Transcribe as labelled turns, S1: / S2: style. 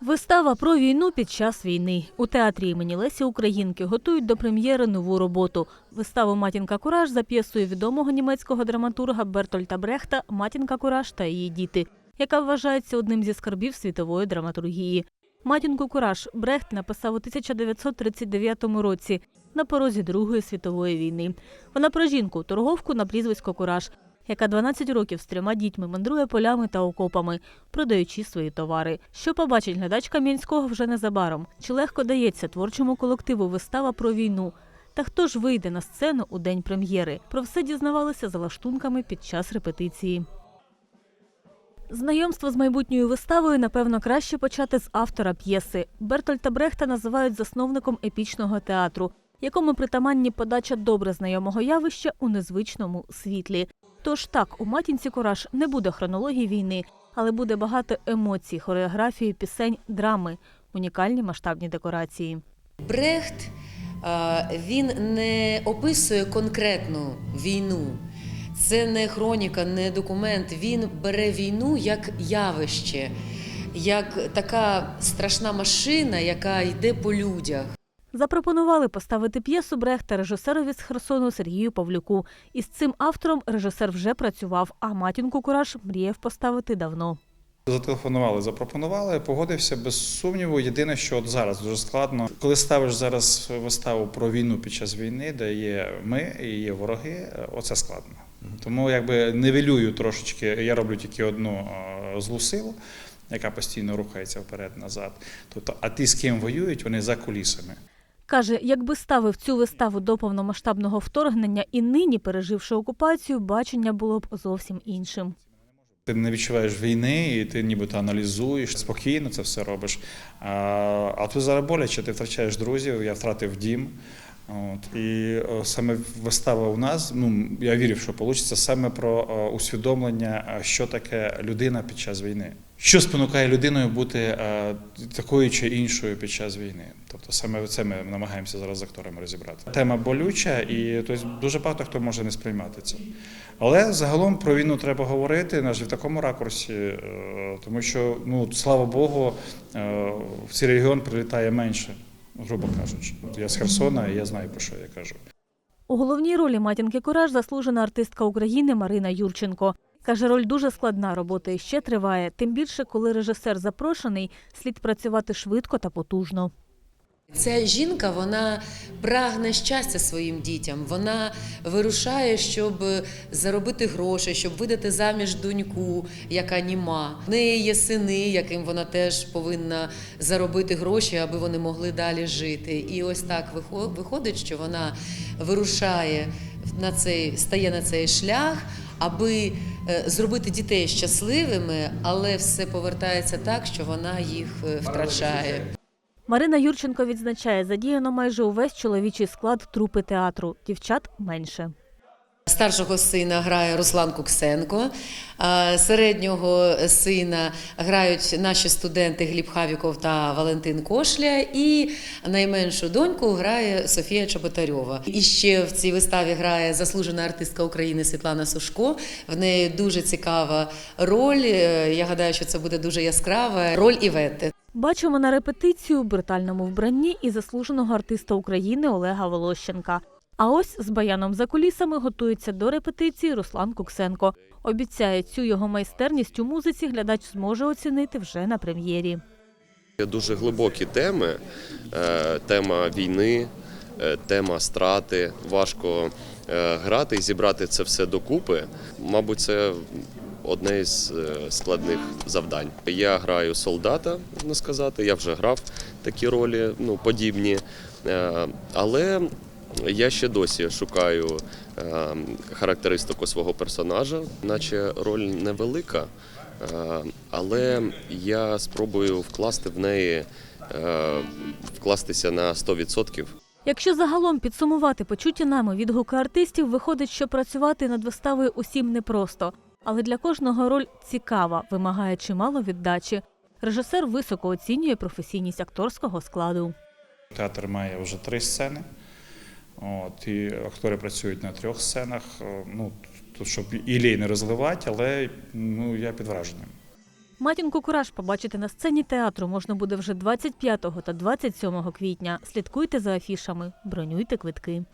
S1: Вистава про війну під час війни. У театрі імені Лесі Українки готують до прем'єри нову роботу. Виставу Матінка Кураж за п'єсою відомого німецького драматурга Бертольта Брехта Матінка Кураж та її діти, яка вважається одним зі скарбів світової драматургії. Матінку Кураж Брехт написав у 1939 році на порозі Другої світової війни. Вона про жінку, торговку на прізвисько Кураж, яка 12 років з трьома дітьми мандрує полями та окопами, продаючи свої товари. Що побачить глядач Кам'янського вже незабаром? Чи легко дається творчому колективу вистава про війну? Та хто ж вийде на сцену у день прем'єри? Про все дізнавалися за лаштунками під час репетиції. Знайомство з майбутньою виставою, напевно, краще почати з автора п'єси. Бертольта Брехта називають засновником епічного театру, якому притаманні подача добре знайомого явища у незвичному світлі. Тож так, у матінці Кураж не буде хронології війни, але буде багато емоцій, хореографії, пісень, драми, унікальні масштабні декорації.
S2: Брехт він не описує конкретну війну. Це не хроніка, не документ. Він бере війну як явище, як така страшна машина, яка йде по людях.
S1: Запропонували поставити п'єсу Брехта режисерові з Херсону Сергію Павлюку. І з цим автором режисер вже працював, а матінку Кураж мріяв поставити давно.
S3: Зателефонували, запропонували, погодився без сумніву. Єдине, що от зараз дуже складно, коли ставиш зараз виставу про війну під час війни, де є ми і є вороги, оце складно. Тому якби нивелюю трошечки, я роблю тільки одну злу силу, яка постійно рухається вперед-назад. Тобто, а ті, з ким воюють, вони за кулісами.
S1: Каже, якби ставив цю виставу до повномасштабного вторгнення і нині, переживши окупацію, бачення було б зовсім іншим.
S3: Ти не відчуваєш війни, і ти нібито аналізуєш, спокійно це все робиш. А, а тут зараз боляче, ти втрачаєш друзів, я втратив дім. От, і о, саме вистава у нас, ну я вірю, що вийде саме про о, усвідомлення, що таке людина під час війни. Що спонукає людиною бути е, такою чи іншою під час війни? Тобто саме це ми намагаємося зараз з акторами розібрати. Тема болюча, і тобто, дуже багато хто може не сприймати це. Але загалом про війну треба говорити навіть в такому ракурсі, е, тому що ну слава Богу, е, в цей регіон прилітає менше, грубо кажучи. Я з Херсона, і я знаю про що я кажу.
S1: У головній ролі матінки Кураж заслужена артистка України Марина Юрченко. Каже, роль дуже складна, робота і ще триває. Тим більше, коли режисер запрошений, слід працювати швидко та потужно.
S2: Ця жінка вона прагне щастя своїм дітям. Вона вирушає, щоб заробити гроші, щоб видати заміж доньку, яка німа. В неї є сини, яким вона теж повинна заробити гроші, аби вони могли далі жити. І ось так вихо- виходить, що вона вирушає на цей стає на цей шлях. Аби е, зробити дітей щасливими, але все повертається так, що вона їх е, втрачає.
S1: Марина Юрченко відзначає, задіяно майже увесь чоловічий склад трупи театру. Дівчат менше.
S2: Старшого сина грає Руслан Куксенко, середнього сина грають наші студенти Гліб Хавіков та Валентин Кошля, і найменшу доньку грає Софія Чоботарьова. І ще в цій виставі грає заслужена артистка України Світлана Сушко. В неї дуже цікава роль. е, Я гадаю, що це буде дуже яскрава роль Іветти.
S1: Бачимо на репетицію в брутальному вбранні і заслуженого артиста України Олега Волощенка. А ось з баяном за кулісами готується до репетиції Руслан Куксенко. Обіцяє, цю його майстерність у музиці глядач зможе оцінити вже на прем'єрі.
S4: Дуже глибокі теми. Е, Тема війни, е, тема страти. Важко е, грати і зібрати це все докупи. Мабуть, це одне із е, складних завдань. Я граю солдата, можна сказати. Я вже грав такі ролі, ну подібні. Е, Але я ще досі шукаю е, характеристику свого персонажа, наче роль невелика. Але я спробую вкласти в неї, вкластися на 100%.
S1: Якщо загалом підсумувати почуті нами відгуки артистів, виходить, що працювати над виставою усім непросто. Але для кожного роль цікава, вимагає чимало віддачі. Режисер високо оцінює професійність акторського складу.
S3: Театр має вже три сцени. От, і актори працюють на трьох сценах. Ну, тут, щоб ілей не розливати, але ну, я під враженням.
S1: Матінку Кураж побачити на сцені театру можна буде вже 25 та 27 квітня. Слідкуйте за афішами, бронюйте квитки.